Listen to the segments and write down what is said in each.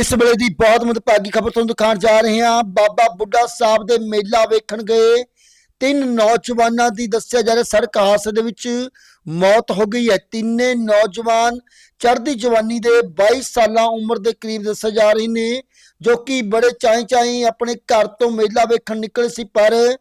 ਇਸ ਵੇਲੇ ਦੀ ਬਹੁਤ ਮੰਦਭਾਗੀ ਖਬਰ ਤੁਹਾਨੂੰ ਦਿਖਾਉਣ ਜਾ ਰਹੇ ਹਾਂ। ਬਾਬਾ ਬੁੱਢਾ ਸਾਹਿਬ ਦੇ ਮੇਲਾ ਵੇਖਣ ਗਏ। ਤਿੰਨ ਨੌਜਵਾਨਾਂ ਦੀ ਦੱਸਿਆ ਜਾ ਰਿਹਾ, ਸੜਕ ਹਾਦਸੇ ਦੇ ਵਿੱਚ ਮੌਤ ਹੋ ਗਈ ਹੈ। ਤਿੰਨੇ ਨੌਜਵਾਨ ਚੜ੍ਹਦੀ ਜਵਾਨੀ ਦੇ 22 ਸਾਲਾਂ ਉਮਰ ਦੇ ਕਰੀਬ ਦੱਸੇ ਜਾ ਰਹੇ ਨੇ, ਜੋ ਕਿ ਬੜੇ ਚਾਹੀ ਚਾਈ ਆਪਣੇ ਘਰ ਤੋਂ ਮੇਲਾ ਵੇਖਣ ਨਿਕਲੇ ਸੀ, ਪਰ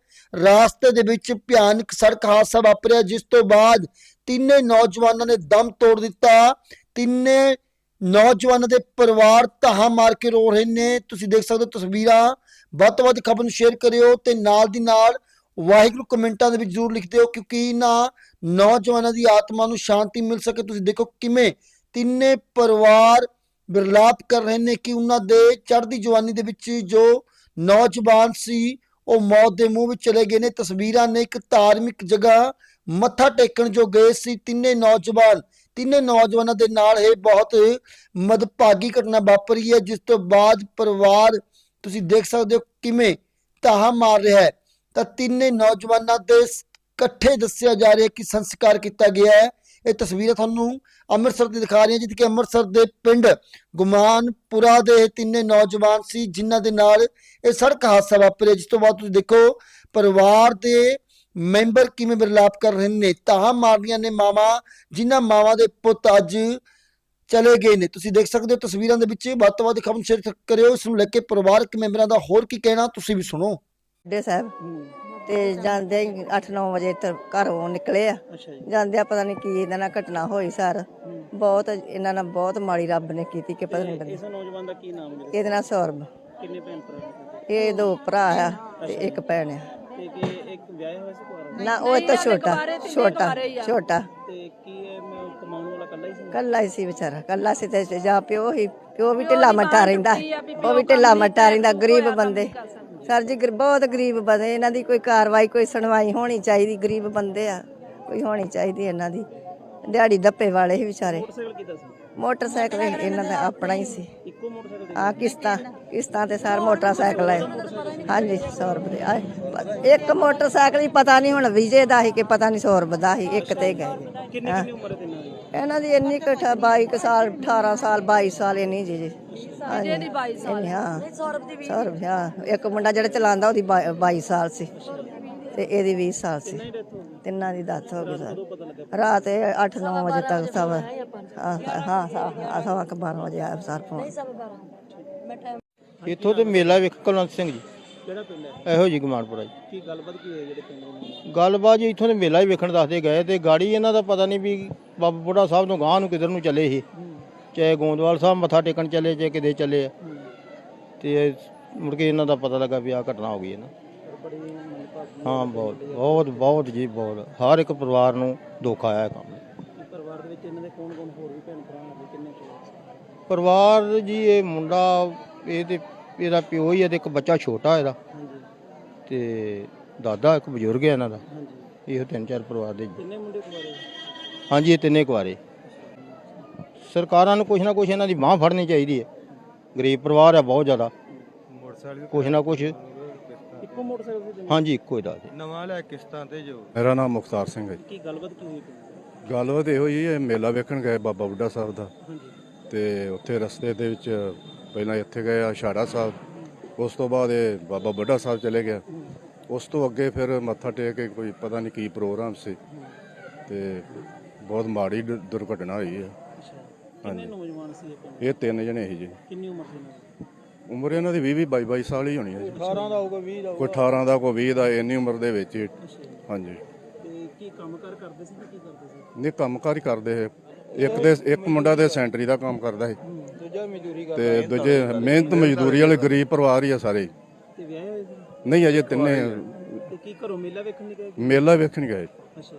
ਰਾਸਤੇ ਦੇ ਵਿੱਚ ਭਿਆਨਕ ਸੜਕ ਹਾਦਸਾ ਵਾਪਰਿਆ, ਜਿਸ ਤੋਂ ਬਾਅਦ ਤਿੰਨੇ ਨੌਜਵਾਨਾਂ ਨੇ ਦਮ ਤੋੜ ਦਿੱਤਾ। ਤਿੰਨੇ ਨੌਜਵਾਨਾਂ ਦੇ ਪਰਿਵਾਰ ਧਾਹਾਂ ਮਾਰ ਕੇ ਰੋ ਰਹੇ ਨੇ। ਤੁਸੀਂ ਦੇਖ ਸਕਦੇ ਹੋ ਤਸਵੀਰਾਂ। ਵੱਧ ਤੋਂ ਵੱਧ ਖਬਰ ਨੂੰ ਸ਼ੇਅਰ ਕਰਿਓ ਤੇ ਨਾਲ ਦੀ ਨਾਲ ਵਾਹਿਗੁਰੂ ਕਮੈਂਟਾਂ ਦੇ ਵਿੱਚ ਜ਼ਰੂਰ ਲਿਖ ਦਿਓ ਕਿਉਂਕਿ ਇਹਨਾਂ ਨੌਜਵਾਨਾਂ ਦੀ ਆਤਮਾ ਨੂੰ ਸ਼ਾਂਤੀ ਮਿਲ ਸਕੇ। ਤੁਸੀਂ ਦੇਖੋ ਕਿਵੇਂ ਤਿੰਨੇ ਪਰਿਵਾਰ ਬਿਰਲਾਪ ਕਰ ਰਹੇ ਨੇ ਕਿ ਉਹਨਾਂ ਦੇ ਚੜ੍ਹਦੀ ਜਵਾਨੀ ਦੇ ਵਿੱਚ ਜੋ ਨੌਜਵਾਨ ਸੀ, ਉਹ ਮੌਤ ਦੇ ਮੂੰਹ ਵਿੱਚ ਚਲੇ ਗਏ ਨੇ। ਤਸਵੀਰਾਂ ਨੇ ਇੱਕ ਧਾਰਮਿਕ ਜਗ੍ਹਾ ਮੱਥਾ ਟੇਕਣ ਜੋ ਗਏ ਸੀ। ਤਿੰਨੇ ਨੌਜਵਾਨ ਤਿੰਨੇ ਨੌਜਵਾਨਾਂ ਦੇ ਨਾਲ ਇਹ ਬਹੁਤ ਮਦਭਾਗੀ ਘਟਨਾ ਵਾਪਰੀ ਹੈ, ਜਿਸ ਤੋਂ ਬਾਅਦ ਪਰਿਵਾਰ, ਤੁਸੀਂ ਦੇਖ ਸਕਦੇ ਹੋ ਕਿਵੇਂ ਤਾਹਾ ਮਾਰ ਰਿਹਾ ਹੈ। ਤਾਂ ਤਿੰਨੇ ਨੌਜਵਾਨਾਂ ਦੇ ਇਕੱਠੇ ਦੱਸਿਆ ਜਾ ਰਿਹਾ ਕਿ ਸੰਸਕਾਰ ਕੀਤਾ ਗਿਆ ਹੈ। ਇਹ ਤਸਵੀਰਾਂ ਤੁਹਾਨੂੰ ਅੰਮ੍ਰਿਤਸਰ ਦੀ ਦਿਖਾ ਰਹੀਆਂ, ਜਿੱਥੇ ਕਿ ਅੰਮ੍ਰਿਤਸਰ ਦੇ ਪਿੰਡ ਗੁਮਾਨਪੁਰਾ ਦੇ ਤਿੰਨੇ ਨੌਜਵਾਨ ਸੀ, ਜਿਨ੍ਹਾਂ ਦੇ ਨਾਲ ਇਹ ਸੜਕ ਹਾਦਸਾ ਵਾਪਰਿਆ, ਜਿਸ ਤੋਂ ਬਾਅਦ ਤੁਸੀਂ ਦੇਖੋ, ਪਰਿਵਾਰ ਦੇ ਮੈਂਬਰ ਕਿਵੇਂ ਬਿਰਲਾਪ ਕਰ ਰਹੇ ਨੇ? ਤਾਂ ਮਾਰਦੀਆਂ ਨੇ ਮਾਵਾ ਜਿਨ੍ਹਾਂ ਮਾਵਾਂ ਦੇ ਪੁੱਤ ਅੱਜ ਚਲੇ ਗਏ ਨੇ। ਤੁਸੀਂ ਦੇਖ ਸਕਦੇ ਹੋ ਤਸਵੀਰਾਂ ਦੇ ਵਿੱਚ ਵੱਧ ਤੋਂ ਵੱਧ ਖਬਰ ਸ਼ੇਅਰ ਕਰਿਓ। ਇਸ ਨੂੰ ਲੈ ਕੇ ਪਰਿਵਾਰਕ ਮੈਂਬਰਾਂ ਦਾ ਹੋਰ ਕੀ ਕਹਿਣਾ ਤੁਸੀਂ ਵੀ ਸੁਣੋ। ਡੇ ਸਾਹਿਬ ਤੇ ਜਾਂਦੇ 8-9 ਵਜੇ ਤੇ ਘਰੋਂ ਨਿਕਲੇ ਆ। ਜਾਂਦੇ ਪਤਾ ਨਹੀਂ ਕੀ ਇਹਦੇ ਨਾਲ ਘਟਨਾ ਹੋਈ ਸਰ। ਬਹੁਤ ਇਹਨਾਂ ਨਾਲ ਬਹੁਤ ਮਾੜੀ ਰੱਬ ਨੇ ਕੀਤੀ ਕਿ ਪਤਾ ਨਹੀਂ ਇਸ ਨੌਜਵਾਨ ਦਾ ਕੀ ਨਾਮ ਹੈ? ਇਹਦੇ ਨਾਲ ਸੌਰਬ ਕਿੰਨੇ ਭੈਣ ਭਰਾ ਇਹ ਦੋ ਭਰਾ ਆ ਤੇ ਇੱਕ ਭੈਣ ਆ। ਤੇ ਕਿ ਹੋਇਆ ਸੀ ਕੁਆਰਾ? ਨਾ ਉਹ ਤੋਂ ਛੋਟਾ ਛੋਟਾ ਛੋਟਾ। ਤੇ ਕੀ ਇਹ ਮੈਂ ਕਮਾਉਣ ਵਾਲਾ ਇਕੱਲਾ ਹੀ ਸੀ? ਕੱਲਾ ਹੀ ਸੀ ਵਿਚਾਰਾ ਕੱਲਾ ਸੀ ਤੇ ਜਾਂ ਪਿਓ ਹੀ ਪਿਓ ਵੀ ਢਿੱਲਾ ਮੱਠਾ ਰਹਿੰਦਾ ਉਹ ਵੀ ਢਿੱਲਾ ਮੱਠਾ ਰਹਿੰਦਾ ਗਰੀਬ ਬੰਦੇ। ਸਰ ਜੀ ਗਰ- ਬਹੁਤ ਗਰੀਬ ਬੰਦੇ ਇਹਨਾਂ ਦੀ ਕੋਈ ਕਾਰਵਾਈ ਕੋਈ ਸੁਣਵਾਈ ਹੋਣੀ ਚਾਹੀਦੀ ਗਰੀਬ ਬੰਦੇ ਆ ਕੋਈ ਹੋਣੀ ਚਾਹੀਦੀ ਇਹਨਾਂ ਦੀ। ਦਿਹਾੜੀ ਦੱਪੇ ਵਾਲੇ ਹੀ ਵਿਚਾਰੇ। ਮੋਟਰਸਾਈਕਲ ਕਿੱਦਾਂ ਸੀ? ਮੋਟਰਸਾਈਕਲ ਇਹਨਾਂ ਦਾ ਆਪਣਾ ਹੀ ਸੀ। ਇੱਕੋ ਮੋਟਰਸਾਈਕਲ ਤੇ ਆ ਕਿਸ਼ਤਾਂ ਕਿਸ਼ਤਾਂ ਤੇ ਸਾਰ ਮੋਟਰਸਾਈਕਲ ਹੈ ਹਾਂਜੀ 100 ਰੁਪਏ ਦੇ। ਆਏ ਪ- ਇੱਕ ਮੋਟਰਸਾਈਕਲ ਹੀ ਪਤਾ ਨਹੀਂ ਹੁਣ ਵਿਜੇ ਦਾ ਹੀ ਕਿ ਪਤਾ ਨਹੀਂ 100 ਰੁਪਏ ਦਾ ਹੀ ਇੱਕ ਤੇ ਗਏ। ਕਿੰਨੀ ਕਿੰਨੀ ਉਮਰ ਹੈ ਦੀ? ਇਹਨਾਂ ਦੀ ਇੰਨੀ ਕੁ ਅਠਾ- 22 ਕੁ ਸਾਲ 18 ਸਾਲ 22 ਸਾਲ ਇੰਨੀ ਜੀ ਜੀ। ਹਾਂਜੀ ਦੀ 22 ਸਾਲ। ਹਾਂ। ਸੌਰਵ ਦੀ 20 ਹਾਂ। ਇੱਕ ਮੁੰਡਾ ਜਿਹੜਾ ਚਲਾਉਂਦਾ ਉਹਦੀ 22 ਸਾਲ ਸੀ। ਤੇ ਇਹਦੀ 20 ਸਾਲ ਸੀ। ਤਿੰਨਾਂ ਦੀ ਦੱਤ ਹੋ ਗਈ ਸਰ। ਰਾਤ 8-9 ਵਜੇ ਤੱਕ ਸਭ ਹਾਂ ਹਾਂ ਹਾਂ ਸਵਾ ਕੁ 12 ਵਜੇ ਆਇਆ ਸਰ ਫੋਨ। ਇੱਥੋਂ ਤੇ ਮੇਲਾ ਵੇਖ ਕੁਲਵੰਤ ਸਿੰਘ ਜੀ। ਕਿਹੜਾ ਪਿੰਡ ਹੈ? ਇਹੋ ਜੀ ਗਮਾਨਪੁਰਾ ਜੀ। ਕੀ ਗੱਲਬਾਤ ਕੀ ਹੋਈ ਜਿਹੜੇ ਪਿੰਡ ਨੂੰ ਗੱਲਬਾਤ ਜੀ ਇੱਥੋਂ ਦੇ ਮੇਲਾ ਹੀ ਵੇਖਣ ਦੱਸਦੇ ਗਏ ਤੇ ਗਾੜੀ ਇਹਨਾਂ ਦਾ ਪਤਾ ਨਹੀਂ ਵੀ ਬਾਬਾ ਬੁੱਢਾ ਸਾਹਿਬ ਤੋਂ ਗਾਂ ਨੂੰ ਕਿਧਰ ਨੂੰ ਚੱਲੇ ਸੀ ਚਾਹੇ ਗੋਂਦਵਾਲ ਸਾਹਿਬ ਮੱਥਾ ਟੇਕਣ ਚੱਲੇ ਚਾਹੇ ਕਿਤੇ ਚੱਲੇ। ਤੇ ਮੁੜ ਕੇ ਇਹਨਾਂ ਦਾ ਪਤਾ ਲੱਗਾ ਵੀ ਆ ਘਟਨਾ ਹੋ ਗਈ ਹੈ ਨਾ। ਹਾਂ ਬਹੁਤ ਬਹੁਤ ਬਹੁਤ ਜੀ ਬਹੁਤ। ਹਰ ਇੱਕ ਪਰਿਵਾਰ ਨੂੰ ਦੁੱਖ ਆਇਆ ਇਹ ਕੰਮ। ਪਰਿਵਾਰ ਦੇ ਵਿੱਚ ਇਹਨਾਂ ਦੇ ਕੌਣ ਕੌਣ ਹੋਰ ਵੀ ਭੈਣ ਭਰਾ ਨੇ ਕਿੰਨੇ ਕੁ? ਪਰਿਵਾਰ ਜੀ ਇਹ ਮੁੰਡਾ ਇਹ ਤੇ ਇਹਦਾ ਪਿਓ ਹੀ ਹੈ ਤੇ ਇੱਕ ਬੱਚਾ ਛੋਟਾ ਇਹਦਾ। ਹਾਂਜੀ। ਤੇ ਦਾਦਾ ਇੱਕ ਬਜ਼ੁਰਗ ਹੈ ਇਹਨਾਂ ਦਾ। ਹਾਂਜੀ। ਇਹੋ ਤਿੰਨ ਚਾਰ ਪਰਿਵਾਰ ਦੇ ਜੀ। ਕਿੰਨੇ ਮੁੰਡੇ ਕੁਆਰੇ ਹਾਂਜੀ ਇਹ ਤਿੰਨੇ ਕੁਆਰੇ ਸਰਕਾਰਾਂ ਨੂੰ ਕੁਛ ਨਾ ਕੁਛ ਇਹਨਾਂ ਦੀ ਬਾਹ ਫੜਨੀ ਚਾਹੀਦੀ ਹੈ। ਗਰੀਬ ਪਰਿਵਾਰ ਹੈ ਬਹੁਤ ਜ਼ਿਆਦਾ। ਕੁਛ ਨਾ ਕੁਛ ਇੱਕੋ ਮੋਟਰਸਾਈਕਲ? ਹਾਂਜੀ ਇੱਕੋ ਹੀ ਦਾ ਜੀ। ਨਵਾਂ ਲੈ ਕਿਸ਼ਤਾਂ ਤੇ ਜੋ ਮੇਰਾ ਨਾਮ ਮੁਖਤਾਰ ਸਿੰਘ ਹੈ ਜੀ। ਕੀ ਗੱਲਬਾਤ ਕੀ ਹੋਈ? ਪਿੰਡ ਗੱਲਬਾਤ ਇਹੋ ਹੀ ਹੈ ਮੇਲਾ ਵੇਖਣ ਗਏ ਬਾਬਾ ਬੁੱਢਾ ਸਾਹਿਬ ਦਾ। ਹਾਂਜੀ। ਤੇ ਉੱਥੇ ਰਸਤੇ ਦੇ ਵਿੱਚ ਪਹਿਲਾਂ ਇੱਥੇ ਗਏ ਆ ਛਾੜਾ ਸਾਹਿਬ। ਉਸ ਤੋਂ ਬਾਅਦ ਇਹ ਬਾਬਾ ਬੁੱਢਾ ਸਾਹਿਬ ਚਲੇ ਗਿਆ। ਉਸ ਤੋਂ ਅੱਗੇ ਫਿਰ ਮੱਥਾ ਟੇਕ ਕੇ ਕੋਈ ਪਤਾ ਨਹੀਂ ਕੀ ਪ੍ਰੋਗਰਾਮ ਸੀ। ਤੇ ਬਹੁਤ ਮਾੜੀ ਦੁ- ਦੁਰਘਟਨਾ ਹੋਈ ਹੈ। ਕਿੰਨੇ ਨੌਜਵਾਨ ਸੀ ਇਹ? ਪਿੰਡ ਇਹ ਤਿੰਨ ਜਣੇ ਸੀ ਜੀ। ਕਿੰਨੀ ਉਮਰ ਸੀ ਇਹਨਾਂ ਦੀ? ਉਮਰ ਇਹਨਾਂ ਦੀ 20 20 22 22 ਸਾਲ ਹੀ ਹੋਣੀ ਹੈ ਜੀ। 18 ਦਾ ਹੋਊਗਾ 20 ਦਾ ਕੋਈ 18 ਦਾ ਕੋਈ 20 ਦਾ ਇੰਨੀ ਉਮਰ ਦੇ ਵਿੱਚ ਹੀ। ਹਾਂਜੀ। ਤੇ ਕੀ ਕੰਮ ਕਾਰ ਕਰਦੇ ਸੀ ਤੇ ਕੀ ਕਰਦੇ ਸੀ? ਨਹੀਂ ਕੰਮਕਾਰ ਹੀ ਕਰਦੇ ਹੈ ਇੱਕ ਦੇ ਇੱਕ ਮੁੰਡਾ ਤੇ ਸੈਂਟਰੀ ਦਾ ਕੰਮ ਕਰਦਾ ਹੈ ਦੂਜਾ ਮਜ਼ਦੂਰੀ ਤੇ ਦੂਜੇ ਮਿਹਨਤ ਮਜ਼ਦੂਰੀ ਵਾਲੇ ਗਰੀਬ ਪਰਿਵਾਰ ਹੀ ਆ ਸਾਰੇ। ਤੇ ਵਿਆਹੇ ਹੋਏ ਸੀ? ਨਹੀਂ ਅਜੇ ਤਿੰਨੇ ਤੇ ਕੀ ਘਰੋਂ ਮੇਲਾ ਵੇਖਣ ਨਹੀਂ ਗਏ? ਮੇਲਾ ਵੇਖਣ ਗਏ। ਅੱਛਾ।